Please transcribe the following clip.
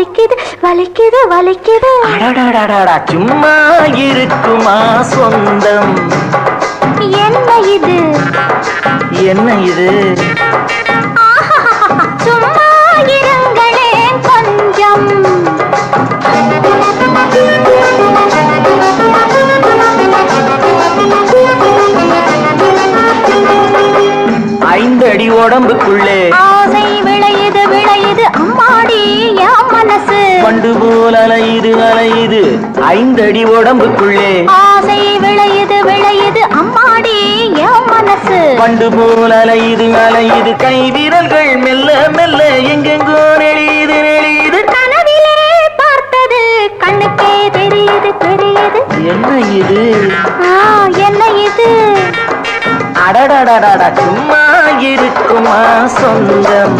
வலிக்குது வலிக்குது வலிக்குது. அடடடடடா சும்மா இருக்குமா சொந்தம் என்ன இது என்ன இது ஆஹாஹாஹா, சும்மா இருங்களேன் கொஞ்சம் ஐந்தடி உடம்புக்குள்ளே ஆசை விளையுது பண்டு போல் அலையுது அலையுது. ஐந்தடி உடம்புக்குள்ளே. ஆசை விளையுது விளையுது. அம்மாடி என் மனசு. பண்டு போல் அலையுது அலையுது. கை விரல்கள் மெல்ல மெல்ல எங்கெங்கோ நெளியுது நெளியுது. கனவிலே பார்த்தது கண்ணுக்கே தெரியுது தெரியுது. என்ன இது? என்ன இது? அடடடடடா சும்மா இருக்குமா சொந்தம்